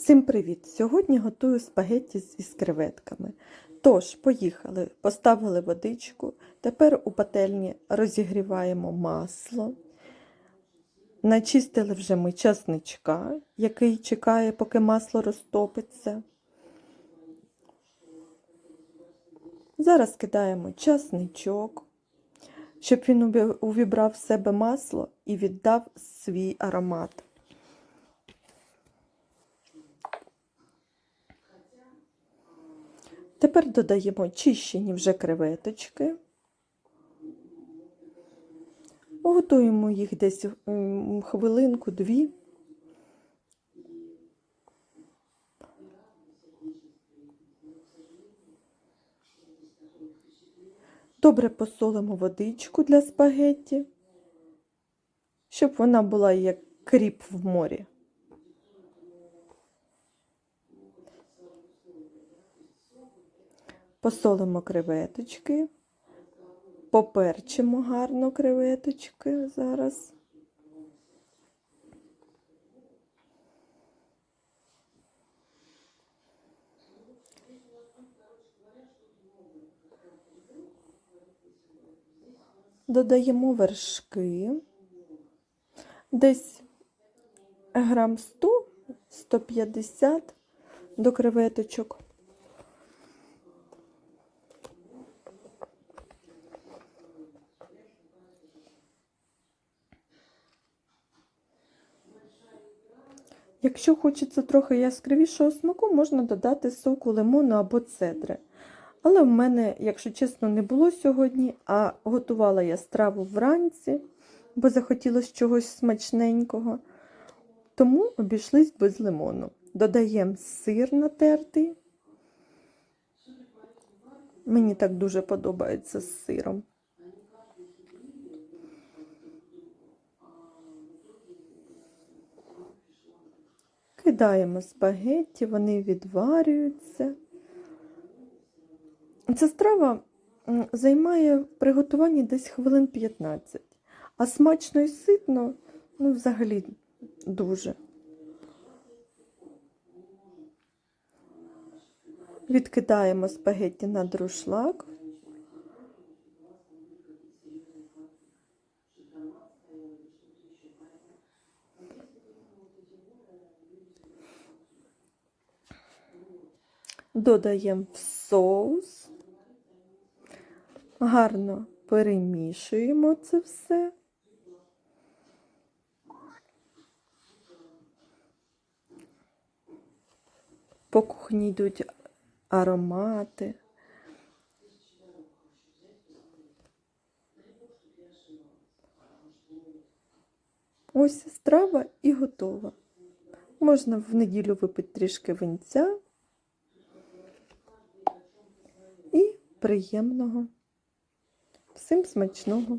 Всім привіт! Сьогодні готую спагетті із креветками. Тож, поїхали, поставили водичку. Тепер у пательні розігріваємо масло. Начистили вже ми часничка, який чекає, поки масло розтопиться. Зараз кидаємо часничок, щоб він увібрав в себе масло і віддав свій аромат. Тепер додаємо чищені вже креветочки. Готуємо їх десь хвилинку-дві. Добре посолимо водичку для спагетті, щоб вона була як кріп в морі. Посолимо креветочки, поперчимо гарно креветочки зараз. Додаємо вершки, десь грам 100-150 до креветочок. Якщо хочеться трохи яскравішого смаку, можна додати соку лимону або цедри. Але в мене, якщо чесно, не було сьогодні, а готувала я страву вранці, бо захотілося чогось смачненького. Тому обійшлись без лимону. Додаємо сир натертий. Мені так дуже подобається з сиром. Кидаємо спагетті, вони відварюються. Ця страва займає в приготуванні десь хвилин 15, а смачно і ситно, ну, взагалі дуже. Відкидаємо спагетті на друшлак. Додаємо в соус, гарно перемішуємо це все. По кухні йдуть аромати. Ось страва і готова. Можна в неділю випити трішки винця. І приємного. Всім смачного!